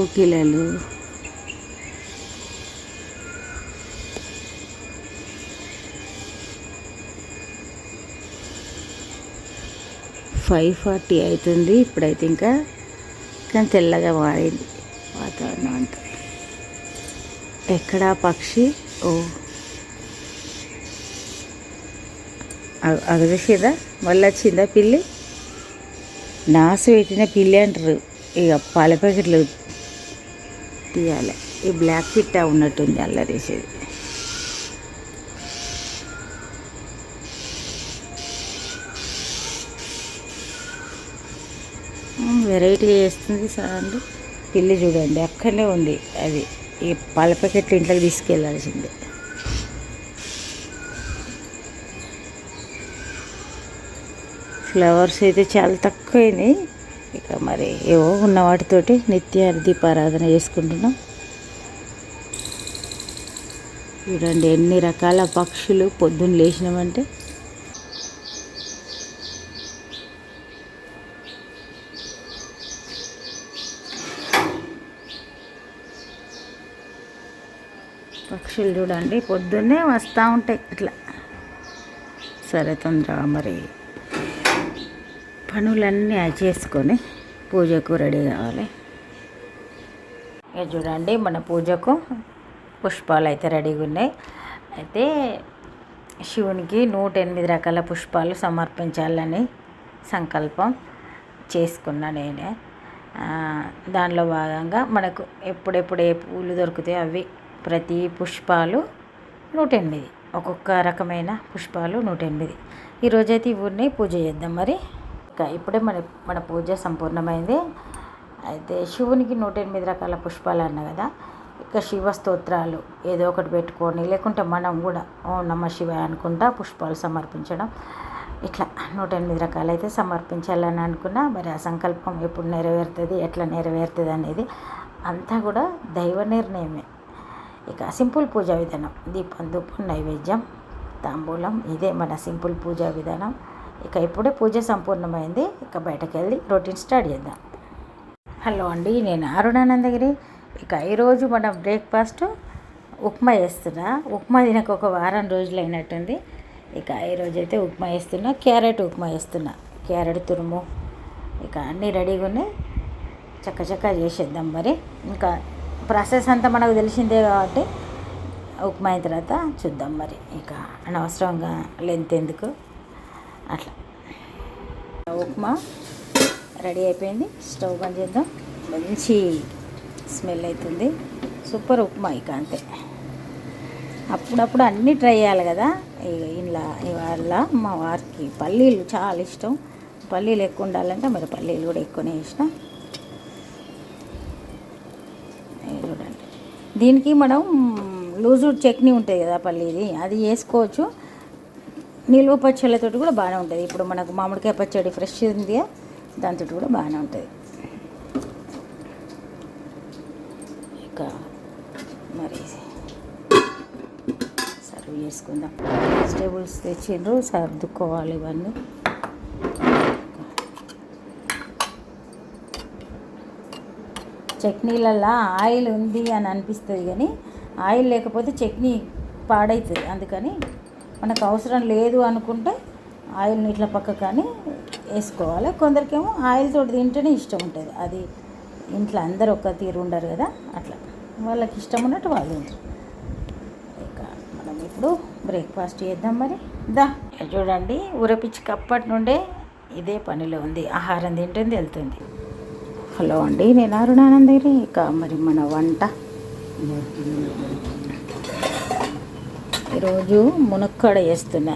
కోకిలలు. Five forty అవుతుంది ఇప్పుడైతే ఇంకా కానీ తెల్లగా మారింది వాతావరణం అంతా. ఎక్కడా పక్షి? ఓ. అగదసిరా మళ్ళీ వచ్చిందా పిల్లి? నాసు పెట్టిన పిల్లి అంటారు. ఇక పాల ప్యాకెట్లు తీయాలి. ఈ బ్లాక్ పిట్టా ఉన్నట్టుంది అల్లరేసేది. వెరైటీగా చేస్తుంది సౌండ్ పిల్లి చూడండి అక్కడనే ఉంది అది. ఈ పాల ప్యాకెట్లు ఇంట్లోకి తీసుకెళ్ళాల్సిందే. ఫ్లవర్స్ అయితే చాలా తక్కువైనాయి. ఇక మరి ఏవో ఉన్న వాటితోటి నిత్య దీపారాధన చేసుకుంటున్నాం. చూడండి ఎన్ని రకాల పక్షులు పొద్దున్న లేచినామంటే. పక్షులు చూడండి పొద్దున్నే వస్తూ ఉంటాయి ఇట్లా సరే తొందరగా మరి. పనులన్నీ చేసుకొని పూజకు రెడీ కావాలి. చూడండి మన పూజకు పుష్పాలు అయితే రెడీగా ఉన్నాయి. అయితే శివునికి నూట ఎనిమిది రకాల పుష్పాలు సమర్పించాలని సంకల్పం చేసుకున్నా నేనే. దానిలో భాగంగా మనకు ఎప్పుడెప్పుడు ఏ పూలు దొరుకుతాయి అవి ప్రతి పుష్పాలు నూట ఎనిమిది. ఒక్కొక్క రకమైన పుష్పాలు నూట ఎనిమిది. ఈరోజైతే ఇవి పూజ చేద్దాం మరి. ఇక ఇప్పుడే మన మన పూజ సంపూర్ణమైంది. అయితే శివునికి నూట ఎనిమిది రకాల పుష్పాలు అన్న కదా. ఇక శివ స్తోత్రాలు ఏదో ఒకటి పెట్టుకొని లేకుంటే మనం కూడా ఓం నమ శివ అనుకుంటా పుష్పాలు సమర్పించడం. ఇట్లా నూట ఎనిమిది రకాలు అయితే సమర్పించాలని అనుకున్నా మరి ఆ సంకల్పం ఎప్పుడు నెరవేరుతుంది ఎట్లా నెరవేరుతుంది అనేది అంతా కూడా దైవ నిర్ణయమే. ఇక సింపుల్ పూజా విధానం దీపం దూపం నైవేద్యం తాంబూలం ఇదే మన సింపుల్ పూజా విధానం. ఇక ఇప్పుడే పూజ సంపూర్ణమైంది. ఇక బయటకు వెళ్ళి రొటీన్ స్టార్ట్ చేద్దాం. హలో అండి నేను అరుణానందగిరి. ఇక ఈరోజు మన బ్రేక్ఫాస్ట్ ఉప్మా వేస్తున్నా ఉప్మా తినక ఒక వారం రోజులు అయినట్టుంది ఇక ఈరోజు అయితే ఉప్మా వేస్తున్నా క్యారెట్ ఉప్మా వేస్తున్నా క్యారెట్ తురుము. ఇక అన్నీ రెడీగా ఉన్నాయి. చక్క చక్క చేసేద్దాం మరి. ఇంకా ప్రాసెస్ అంతా మనకు తెలిసిందే కాబట్టి ఉప్మా అయిన తర్వాత చూద్దాం మరి. ఇక అనవసరంగా లెంత్ ఎందుకు? అట్లా. ఉప్మా రెడీ అయిపోయింది. స్టవ్ బంద్ చేద్దాం. మంచి స్మెల్ అవుతుంది. సూపర్ ఉప్మా ఇక అంతే. అప్పుడప్పుడు అన్నీ ట్రై చేయాలి కదా. ఇక ఇలా ఇవాళ మా వారికి పల్లీలు చాలా ఇష్టం. పల్లీలు ఎక్కువ ఉండాలంటే మరి పల్లీలు కూడా ఎక్కువనే ఇష్టం చూడండి. దీనికి మనం లూజు చట్నీ ఉంటుంది కదా పల్లీది. అది వేసుకోవచ్చు. నిల్వ పచ్చళ్ళతో కూడా బాగానే ఉంటుంది. ఇప్పుడు మనకు మామిడికాయ పచ్చడి ఫ్రెష్ ఉంది దాంతో కూడా బాగానే ఉంటుంది. ఇక మరి సర్వ్ చేసుకుందాం. వెజిటేబుల్స్ తెచ్చిండ్రు సర్దుకోవాలి ఇవన్నీ. చట్నీలల్లో ఆయిల్ ఉంది అని అనిపిస్తుంది కానీ ఆయిల్ లేకపోతే చట్నీ పాడవుతుంది అందుకని మనకు అవసరం లేదు అనుకుంటే ఆయిల్ని ఇట్లా పక్క కానీ వేసుకోవాలి. కొందరికేమో ఆయిల్ తోటి తింటేనే ఇష్టం ఉంటుంది. అది ఇంట్లో అందరు ఒక తీరు ఉండరు కదా అట్లా. వాళ్ళకి ఇష్టం ఉన్నట్టు వాళ్ళు తింటారు. ఇక మనం ఇప్పుడు బ్రేక్ఫాస్ట్ చేద్దాం మరి. దా చూడండి ఉరపిచ్చి అప్పటి నుండే ఇదే పనిలో ఉంది. ఆహారం తింటుంది వెళ్తుంది. హలో అండి నేను అరుణానందగిరి ఇక మరి మన వంట. ఈరోజు మునక్కాడ వేస్తున్నా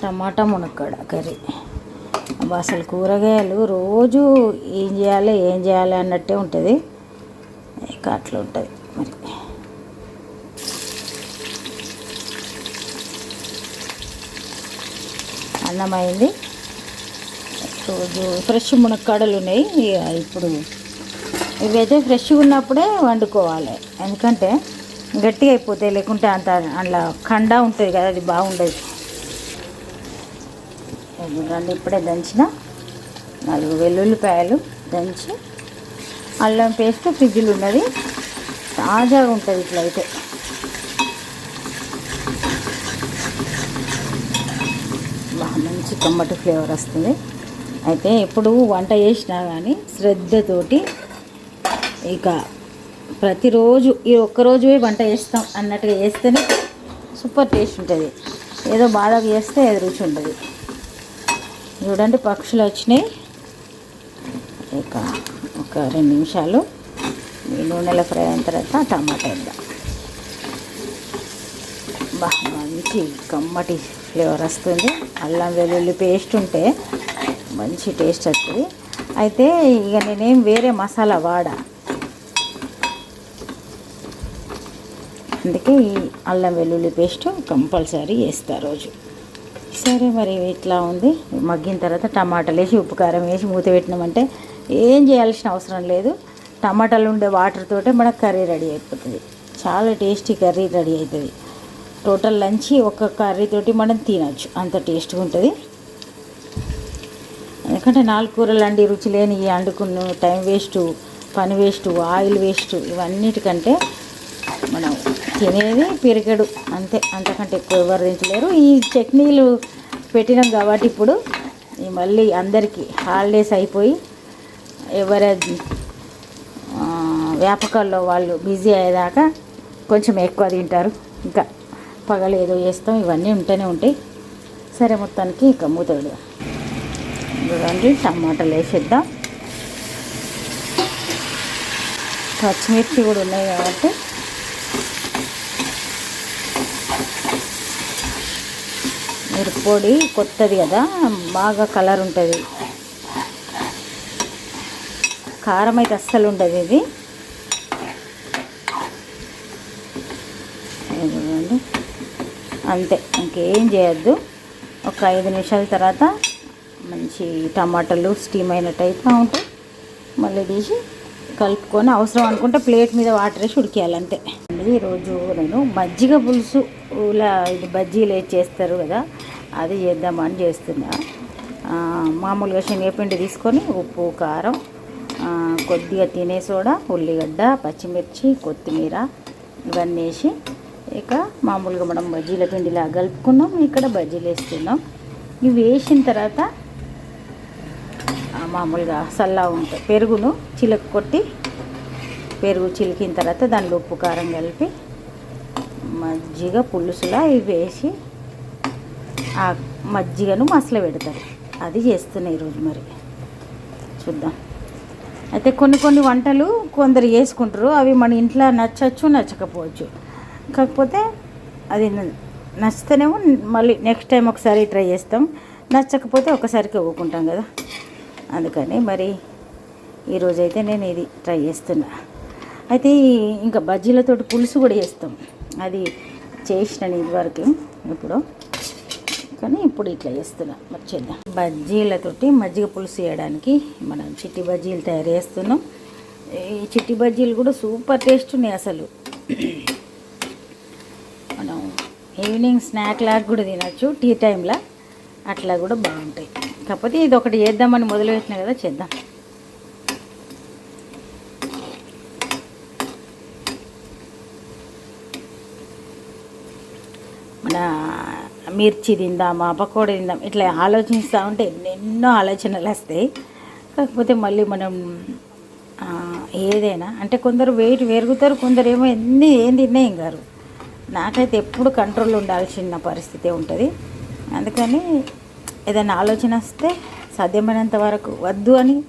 టమాటా మునక్కాడ కర్రీ. అసలు కూరగాయలు రోజు ఏం చేయాలి ఏం చేయాలి అన్నట్టే ఉంటుంది. ఇక అట్లా ఉంటుంది మరి. అన్నం అయింది రోజు ఫ్రెష్ మునక్కాడలు ఉన్నాయి. ఇక ఇప్పుడు ఇవైతే ఫ్రెష్గా ఉన్నప్పుడే వండుకోవాలి. ఎందుకంటే గట్టిగా అయిపోతాయి లేకుంటే అంత అందులో కండ ఉంటుంది కదా అది బాగుండదు. రెండు ఇప్పుడే దంచిన నాలుగు వెల్లుల్లిపాయలు దంచి అల్లం పేస్ట్ ఫ్రిడ్జ్లు ఉన్నది. తాజాగా ఉంటుంది ఇట్లా అయితే. బాగా మంచి టమాటో ఫ్లేవర్ వస్తుంది. అయితే ఎప్పుడు వంట చేసినా కానీ శ్రద్ధతోటి ఇక ప్రతిరోజు ఈ ఒక్కరోజు వంట చేస్తాం అన్నట్టుగా చేస్తేనే సూపర్ టేస్ట్ ఉంటుంది. ఏదో బాధగా చేస్తే ఏదో రుచి ఉంటుంది. చూడండి పక్షులు వచ్చినాయి. ఇక ఒక రెండు నిమిషాలు ఈ నూనెల ఫ్రై అయిన తర్వాత టమాటా వేద్దాం. బాగా మంచి కమ్మటి ఫ్లేవర్ వస్తుంది. అల్లం వెల్లుల్లి పేస్ట్ ఉంటే మంచి టేస్ట్ వస్తుంది. అయితే ఇక నేనేం వేరే మసాలా వాడా? అందుకే ఈ అల్లం వెల్లుల్లి పేస్ట్ కంపల్సరీ వేస్తా రోజు. సరే మరి ఇట్లా ఉంది. మగ్గిన తర్వాత టమాటాలు వేసి ఉప్పు కారం వేసి మూత పెట్టినామంటే ఏం చేయాల్సిన అవసరం లేదు. టమాటాలు ఉండే వాటర్తోటే మనకు కర్రీ రెడీ అయిపోతుంది. చాలా టేస్టీ కర్రీ రెడీ అవుతుంది టోటల్ లంచ్ ఒక కర్రీతోటి మనం తినచ్చు. అంత టేస్ట్గా ఉంటుంది. ఎందుకంటే నాలుగు కూరలు అండి రుచి లేని అండుకున్న టైం వేస్ట్ పని వేస్ట్ ఆయిల్ వేస్ట్ ఇవన్నిటికంటే మనం తినేది పెరిగడు అంతే అంతకంటే ఎక్కువ ఎవరు తింటలేరు ఈ చట్నీలు పెట్టినాం కాబట్టి ఇప్పుడు మళ్ళీ అందరికీ హాలిడేస్ అయిపోయి ఎవరి వ్యాపకాల్లో వాళ్ళు బిజీ అయ్యేదాకా కొంచెం ఎక్కువ తింటారు. ఇంకా పగలు ఏదో చేస్తాం ఇవన్నీ ఉంటూనే ఉంటాయి. సరే మొత్తానికి ఇక మూత పెడదాం. చూడండి టమాటాలు వేసేద్దాం. పచ్చిమిర్చి కూడా ఉన్నాయి కాబట్టి మిరప్పొడి కొత్తది కదా బాగా కలర్ ఉంటుంది. కారం అయితే అస్సలు ఉండదు ఇది. చూడండి అంతే ఇంకేం చేయొద్దు. ఒక ఐదు నిమిషాల తర్వాత మంచి టమాటాలు స్టీమ్ అయినట్టు అయితే ఉంటాయి మళ్ళీ తీసి కలుపుకొని అవసరం అనుకుంటే ప్లేట్ మీద వాటర్ వేసి ఉడికేయాలి అంతే ఈరోజు నేను మజ్జిగ పులుసు ఇలా ఇది బజ్జీలు వేసి చేస్తారు కదా అది చేద్దామని చేస్తున్నా. మామూలుగా శనగపిండి తీసుకొని ఉప్పు కారం కొద్దిగా తినే సోడా ఉల్లిగడ్డ పచ్చిమిర్చి కొత్తిమీర ఇవన్నీ వేసి ఇక మామూలుగా మనం బజ్జీల పిండిలా కలుపుకున్నాం ఇక్కడ బజ్జీలు వేస్తున్నాం. ఇవి వేసిన తర్వాత మామూలుగా సల్లా ఉంటాయి పెరుగును చిలక కొట్టి పెరుగు చిలికిన తర్వాత దానిలో ఉప్పు కారం కలిపి మజ్జిగ పులుసులా ఇవి వేసి ఆ మజ్జిగను మసలు పెడతారు. అది చేస్తున్నాయి ఈరోజు మరి. చూద్దాం. అయితే కొన్ని కొన్ని వంటలు కొందరు చేసుకుంటారు. అవి మన ఇంట్లో నచ్చచ్చు నచ్చకపోవచ్చు. కాకపోతే అది నచ్చితేనేమో మళ్ళీ నెక్స్ట్ టైం ఒకసారి ట్రై చేస్తాం. నచ్చకపోతే ఒకసారికి ఊకుంటాం కదా. అందుకని మరి ఈరోజైతే నేను ఇది ట్రై చేస్తున్నా. అయితే ఇంకా బజ్జీలతోటి పులుసు కూడా చేస్తాం. అది చేసినాను ఇదివరకు ఇప్పుడు. కానీ ఇప్పుడు ఇట్లా చేస్తున్నాం. మరి చేద్దాం. బజ్జీలతోటి మజ్జిగ పులుసు చేయడానికి మనం చిట్టి బజ్జీలు తయారు చేస్తున్నాం. ఈ చిట్టి బజ్జీలు కూడా సూపర్ టేస్ట్ ఉన్నాయి అసలు. మనం ఈవినింగ్ స్నాక్ లాగా కూడా తినచ్చు టీ టైంలో అట్లా కూడా బాగుంటాయి. కాకపోతే ఇది ఒకటి చేద్దామని మొదలుపెట్టినా కదా చేద్దాం. మన మిర్చి తిందామా పకోడీ తిందాం ఇట్లా ఆలోచిస్తూ ఉంటే ఎన్నెన్నో ఆలోచనలు వస్తాయి. కాకపోతే మళ్ళీ మనం ఏదైనా అంటే కొందరు వెయిట్ పెరుగుతారు కొందరు ఏమో ఎన్ని ఏం తిన్నా ఏం గారు. నాకైతే ఎప్పుడు కంట్రోల్ ఉండాల్సిన పరిస్థితి ఉంటుంది. అందుకని ఏదైనా ఆలోచన వస్తే సాధ్యమైనంత వరకు వద్దు అని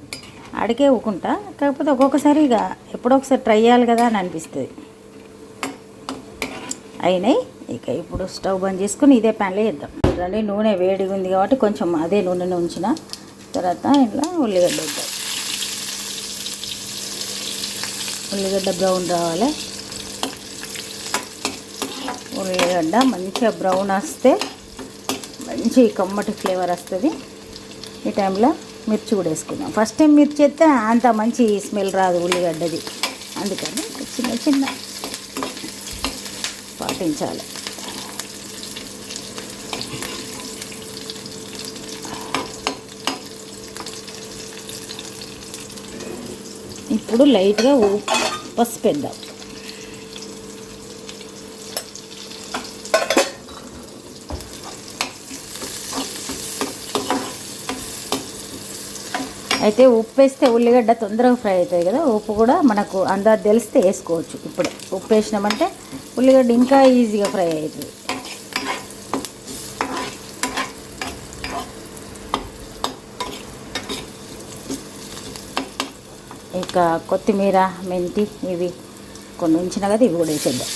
అడిగే ఊకుంటా. కాకపోతే ఒక్కొక్కసారి ఇక ఎప్పుడో ఒకసారి ట్రై చేయాలి కదా అని అనిపిస్తుంది. అయినాయి? ఇక ఇప్పుడు స్టవ్ బంద్ చేసుకుని ఇదే ప్యాన్లో వేద్దాం. చూడండి నూనె వేడిగా ఉంది కాబట్టి కొంచెం అదే నూనెను ఉంచిన తర్వాత ఇట్లా ఉల్లిగడ్డ వేద్దాం. ఉల్లిగడ్డ బ్రౌన్ రావాలి. ఉల్లిగడ్డ మంచిగా బ్రౌన్ వస్తే మంచి కమ్మటి ఫ్లేవర్ వస్తుంది. ఈ టైంలో మిర్చి కూడా వేసుకుందాం. ఫస్ట్ టైం మిర్చి వేస్తే అంత మంచి స్మెల్ రాదు ఉల్లిగడ్డది. అందుకని చిన్న చిన్న పాటించాలి. ఇప్పుడు లైట్గా పసుపు వేద్దాం. అయితే ఉప్పు వేస్తే ఉల్లిగడ్డ తొందరగా ఫ్రై అవుతుంది కదా ఉప్పు కూడా మనకు అందా తెలిస్తే వేసుకోవచ్చు. ఇప్పుడు ఉప్పు వేసినామంటే ఉల్లిగడ్డ ఇంకా ఈజీగా ఫ్రై అవుతుంది. ఇంకా కొత్తిమీర మెంతి ఇవి కొన్ని ఉంచిన కదా ఇవి కూడా వేసేద్దాం.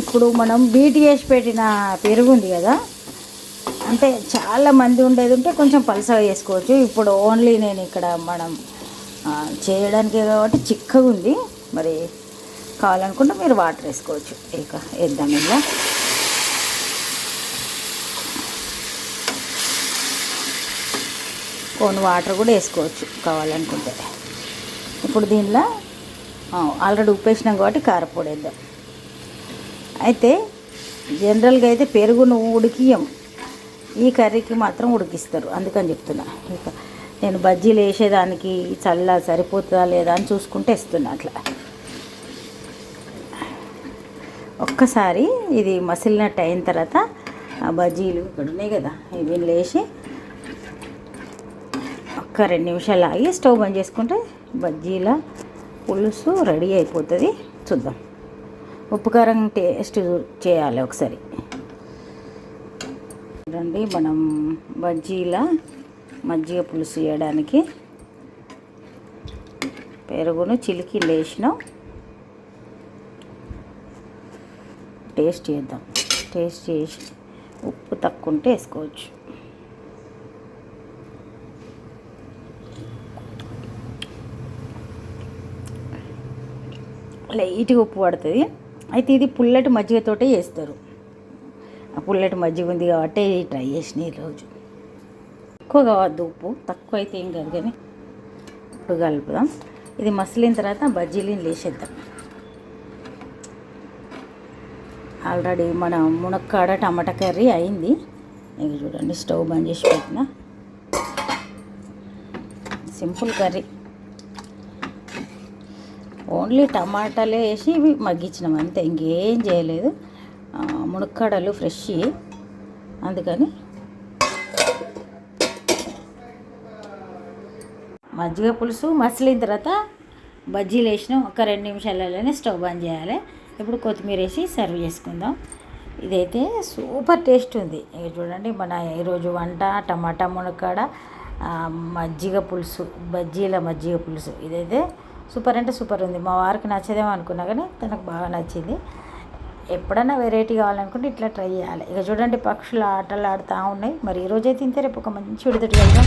ఇప్పుడు మనం బీటీ చేసి పెట్టిన పెరుగు ఉంది కదా అంటే చాలా మంది ఉండేది ఉంటే కొంచెం పలసగా చేసుకోవచ్చు ఇప్పుడు ఓన్లీ నేను ఇక్కడ మనం చేయడానికే కాబట్టి చిక్కగా ఉంది మరి కావాలనుకుంటే మీరు వాటర్ వేసుకోవచ్చు. ఇక వేద్దాం ఇలా కొన్ని వాటర్ కూడా వేసుకోవచ్చు కావాలనుకుంటే. ఇప్పుడు దీనిలో ఆల్రెడీ ఉప్పేసినాం కాబట్టి కారపొడి వేద్దాం. అయితే జనరల్గా అయితే పెరుగును ఉడికియం ఈ కర్రీకి మాత్రం ఉడికిస్తారు. అందుకని చెప్తున్నా. ఇక నేను బజ్జీలు వేసేదానికి చల్ల సరిపోతుందా లేదా అని చూసుకుంటే ఇస్తున్నా అట్లా. ఒక్కసారి ఇది మసిలినట్టు అయిన తర్వాత ఆ బజ్జీలు ఇక్కడ ఉన్నాయి కదా ఇవి లేచి ఒక్క రెండు నిమిషాలు ఆగి స్టవ్ బంద్ చేసుకుంటే బజ్జీల పులుసు రెడీ అయిపోతుంది. చూద్దాం. ఉప్పు కారం టేస్ట్ చేయాలి ఒకసారి. రండి మనం బజ్జీల మజ్జిగ పులుసు చేయడానికి పెరుగును చిలికి లేచినాం. టేస్ట్ చేద్దాం. టేస్ట్ చేసి ఉప్పు తక్కువ ఉంటే వేసుకోవచ్చు. లైట్గా ఉప్పు పడుతుంది. అయితే ఇది పుల్లటి మజ్జిగతోటే చేస్తారు. ఆ పుల్లటి మజ్జిగ ఉంది కాబట్టి ట్రై చేసిన ఈరోజు ఎక్కువ కావద్దు ఉప్పు తక్కువ అయితే ఏం కాదు కానీ ఇప్పుడు కలుపుదాం. ఇది మసిలిన తర్వాత బజ్జీలను వేసేద్దాం ఆల్రెడీ మన మునక్కాడ టమాటా కర్రీ అయింది. ఇది చూడండి స్టవ్ బంద్ చేసి పెట్టిన. Simple curry. ఓన్లీ టమాటాలే వేసి ఇవి మగ్గించినాం అంతే. ఇంకేం చేయలేదు. మునక్కాడలు ఫ్రెష్ అందుకని మజ్జిగ పులుసు మసిలిన తర్వాత బజ్జీలు వేసినాం ఒక రెండు నిమిషాలలోనే స్టవ్ బంద్ చేయాలి. ఇప్పుడు కొత్తిమీర వేసి సర్వ్ చేసుకుందాం. ఇదైతే సూపర్ టేస్ట్ ఉంది. ఇక చూడండి మన ఈరోజు వంట టమాటా మునక్కాడ మజ్జిగ పులుసు బజ్జీల మజ్జిగ పులుసు. ఇదైతే సూపర్ అంటే సూపర్ ఉంది. మా వారికి నచ్చదేమో అనుకున్నా కానీ తనకు బాగా నచ్చింది. ఎప్పుడైనా వెరైటీ కావాలనుకుంటే ఇట్లా ట్రై చేయాలి. ఇక చూడండి పక్షులు ఆటలు ఆడుతూ ఉన్నాయి. మరి ఈరోజైతే ఇంతే. రేపు ఒక మంచి విడతటి వెళ్దాం